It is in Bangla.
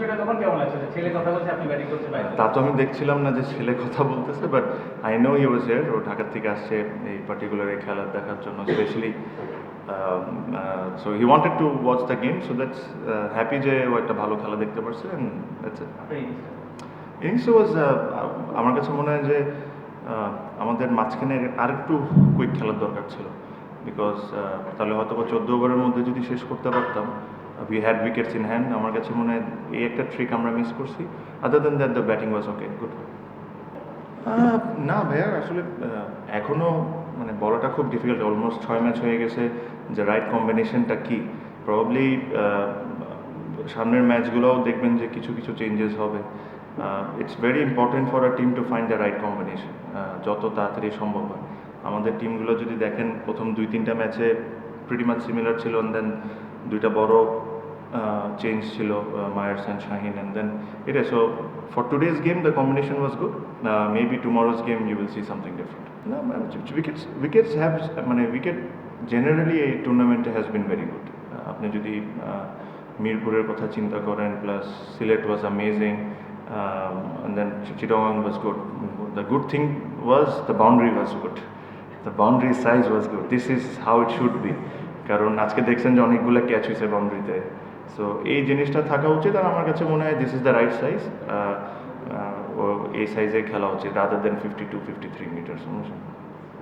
বিষয়টা তখন কেমন লাগছে? ছেলে কথা বলছে আপনি ব্যাটিং করতে পারেন তা তো আমি দেখছিলাম না যে ছেলে কথা বলতেছে but I know you was here ও ঢাকা থেকে আসছে এই পার্টিকুলার এই খেলা দেখার জন্য specially so he wanted to watch the game so that's happy যে ও একটা ভালো খেলা দেখতে পারছে। ইনিংস ওয়াজ আমার কাছে মনে হয় যে আমাদের মাঝখানে আরেকটু কুইক খেলার দরকার ছিল বিকজ তাহলে হয়তো বা চোদ্দ ওভারের মধ্যে যদি শেষ করতে পারতাম we had wickets in hand আমার কাছে মনে হয় এই একটা ট্রিক আমরা মিস করছি। Other then that the batting was okay good না ভাইয়া আসলে আহ, এখনও মানে বলাটা খুব ডিফিকাল্ট অলমোস্ট ছয় ম্যাচ হয়ে গেছে। যে রাইট কম্বিনেশনটা কি? প্রবাবলি সামনের ম্যাচগুলোও দেখবেন যে কিছু কিছু চেঞ্জেস হবে। It's very important for a team to find the right combination যত তাড়াতাড়ি সম্ভব হয়। আমাদের টিমগুলো যদি দেখেন প্রথম দুই তিনটা ম্যাচে প্রিটি মাচ সিমিলার ছিল দেন দুইটা বড় চেঞ্জ ছিল Mayers and Shaheen and then এটা so for today's game the combination was good maybe tomorrow's game you will see something different না উইকেটস উইকেটস হ্যাভ মানে উইকেট জেনারেলি এই টুর্নামেন্টে হ্যাজ বিন ভেরি গুড আপনি যদি মিরপুরের কথা চিন্তা করেন plus Sylhet was amazing then Chittagong was good. The good thing was the boundary was good. The boundary size was good. This is how it should be. কারণ আজকে দেখছেন যে অনেকগুলো ক্যাচ হয়েছে বাউন্ডারিতে সো এই জিনিসটা থাকা উচিত আর আমার কাছে মনে হয় this is the right size এই সাইজে খেলা উচিত rather then fifty two fifty three metre